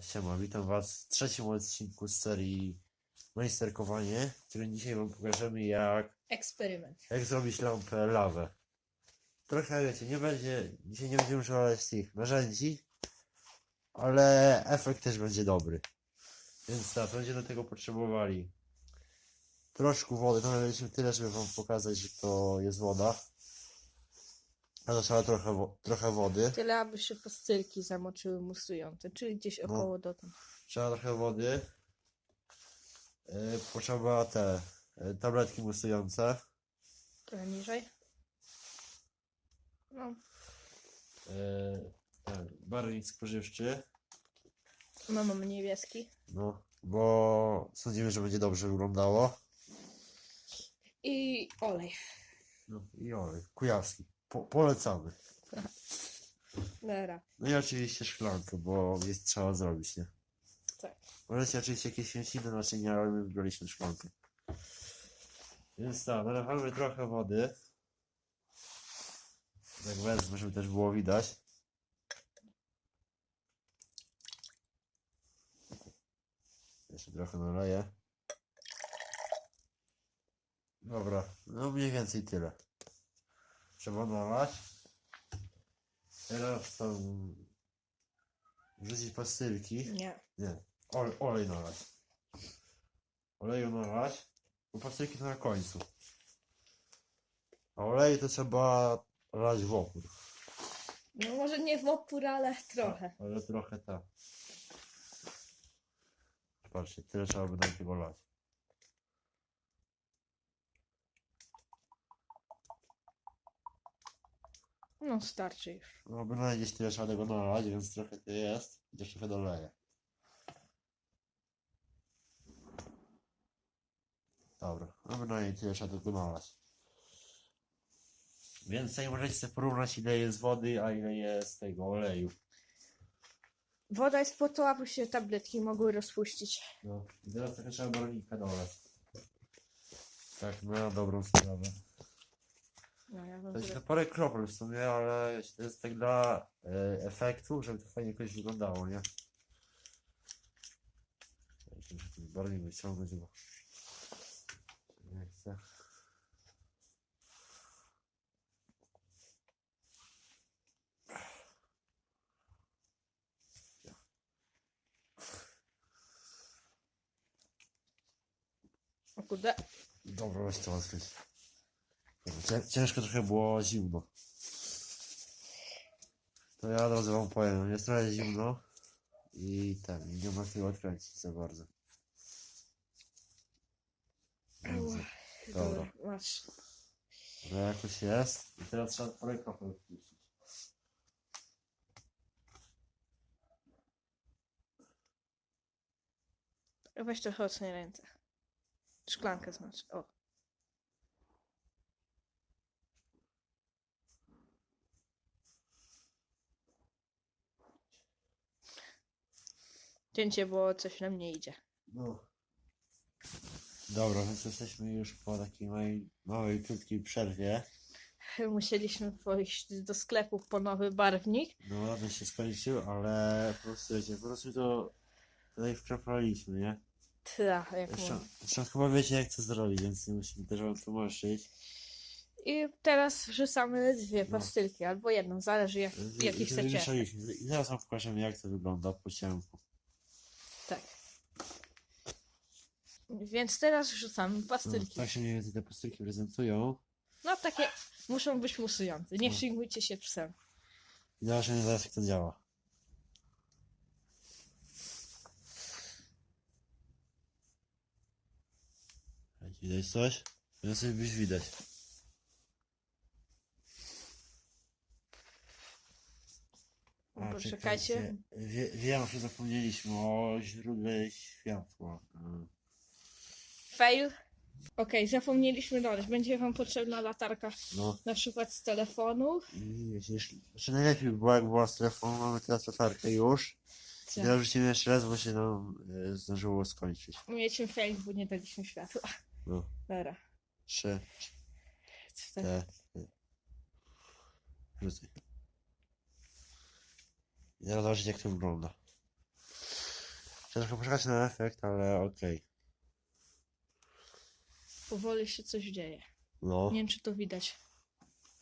Siema, witam Was w trzecim odcinku z serii Majsterkowanie, w którym dzisiaj Wam pokażemy jak, Eksperyment. jak zrobić lampę lawę. Trochę wiecie, nie będzie, dzisiaj nie będziemy używać tych narzędzi, ale efekt też będzie dobry. Więc tak, będziemy do tego potrzebowali troszkę wody, no naliliśmy tyle, żeby Wam pokazać, że to jest woda. A trzeba trochę, wo- trochę wody. Tyle, aby się pastylki zamoczyły musujące, czyli gdzieś No. około dotąd. Trzeba trochę wody. Yy, potrzeba te yy, tabletki musujące. Trochę niżej. No, Yy, ten, barwnik spożywczy. no mamy niebieski. No, bo sądzimy, że będzie dobrze wyglądało. I olej. No i olej, kujawski. Po, polecamy. No i oczywiście szklankę, bo jest trzeba zrobić, nie? Tak. Możecie oczywiście jakieś święciny naczynia, ale my wybraliśmy szklankę. Więc tak, nalewamy trochę wody. Jak wezmę, żeby też było widać. Jeszcze trochę naleję. Dobra, no mniej więcej tyle. Trzeba nalać. Teraz tam wrzucić pastylki. Nie. Nie, olej, olej nalać. Oleju nalać, bo pastylki to na końcu. A olej to trzeba lać w opór. No może nie w opór, ale trochę. Ale trochę tak. Patrzcie, tyle trzeba by najpierw lać. No starczy już. No bynajmniej tyle trzeba tego nalać, więc trochę to jest. Też trochę doleję. Dobra, no bynajmniej tyle trzeba tego nalać. Więc tutaj możecie sobie porównać ile jest wody, a ile jest tego oleju. Woda jest po to, aby się tabletki mogły rozpuścić. No, i teraz trochę trzeba barwnika dolać. Tak, na dobrą sprawę. No ja bym To jest na parę kropel w sumie, ale to jest tak dla e, efektu, żeby to fajnie jakoś wyglądało, nie? Ja muszę ten barwnik wyciągnąć, bo nie chcę. O kurde. Dobra, weź to odkryć. Cię- Ciężko trochę było zimno. To ja od razu wam powiem, jest trochę zimno i ten, nie ma tego odkręcić za bardzo. Więc, Dobra. Dobra, masz. że jakoś jest i teraz trzeba parę kropel odpuścić. Weź trochę ocenię ręce. Szklankę znaczy. O. Cięcie, bo coś nam nie idzie. No. Dobra, więc jesteśmy już po takiej małej, małej krótkiej przerwie. Musieliśmy pójść do sklepu po nowy barwnik. No, ten się skończył, ale po prostu wiecie, po prostu to tutaj wkroplaliśmy, nie? Ta, jak Jeszcze, mówię. jeszcze chyba wiecie jak to zrobić, więc nie musimy też wam tłumaczyć. I teraz wrzucamy dwie No. pastylki, albo jedną, zależy jak, Z- jaki z- chcecie. wymieszaliśmy. I zaraz wam pokażemy jak to wygląda po ciemku. Tak. Więc teraz wrzucamy No, pastylki. tak się mniej więcej te pastylki prezentują. No takie muszą być musujące. Nie No. przyjmujcie się psem. I zobaczymy zaraz jak to działa. Widać coś? Sobie być widać. A, Poczekajcie. Wie, wiem, że zapomnieliśmy o źródle światła. Mm. Fail. Okej, zapomnieliśmy dodać. Będzie wam potrzebna latarka No na przykład z telefonu. i wiecie, jeśli, znaczy najlepiej by było jak była z telefonu, mamy teraz latarkę już. I teraz wrzucimy jeszcze raz, bo się nam e, zdążyło skończyć. Mieliśmy fail, bo nie daliśmy światła. No, Dobra. trzy, cztery. Rzucaj. I teraz zobaczyć jak to wygląda. Trzeba trochę poczekać na efekt, ale okej. Powoli się coś dzieje. No, Nie wiem, czy to widać.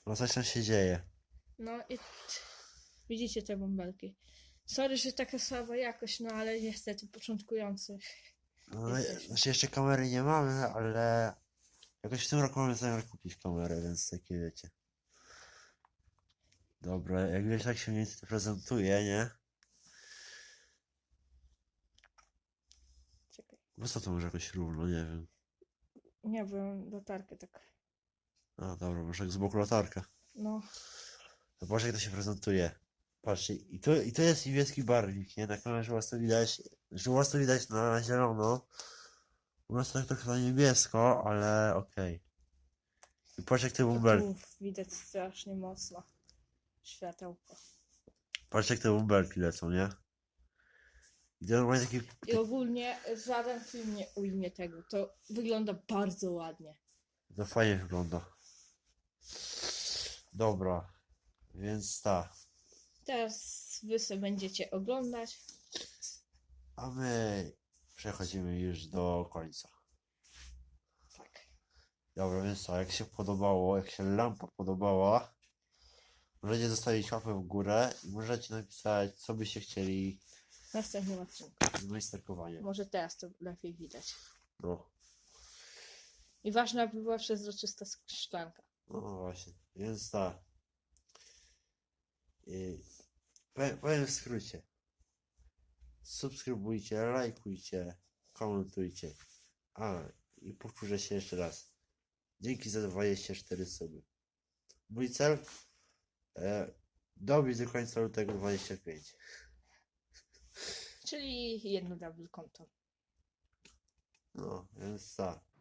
no coś tam się dzieje. No i t- widzicie te bąbelki. Sorry, że taka słaba jakość, no ale niestety początkujący. No, Jesteśmy. znaczy jeszcze kamery nie mamy, ale jakoś w tym roku mamy zamiar kupić kamerę, więc takie wiecie. Dobra, jak wiesz, tak się mniej więcej prezentuje, nie? Czekaj. Bo co to może jakoś równo, nie wiem. Nie, bo mam latarkę tak. A dobra, może jak z boku latarka. No, Zobacz jak to się prezentuje. Patrzcie, i to, i to jest niebieski barwnik, nie? Na kamerze u was to widać, że u was to widać na zielono. U nas to tak trochę na niebiesko, ale okej. I patrz jak te to bąbelki, tu widać strasznie mocno światełko. patrz jak te bąbelki lecą, nie? I to normalnie taki, I ogólnie żaden film nie ujmie tego. To wygląda bardzo ładnie. to fajnie wygląda. Dobra, więc tak. Teraz wy sobie będziecie oglądać. A my przechodzimy już do końca. Tak. Dobra, więc co, jak się podobało, jak się lampa podobała, możecie zostawić łapę w górę i możecie napisać, co byście chcieli W następnym odcinku. z. Może teraz to lepiej widać. No, I ważna by była przezroczysta szklanka. no właśnie, więc tak. I powiem, powiem w skrócie. Subskrybujcie, lajkujcie, komentujcie. A, i powtórzę się jeszcze raz. Dzięki za 24 suby. Mój cel? E, dobić do końca lutego 25. Czyli jedno double konto. No, więc tak.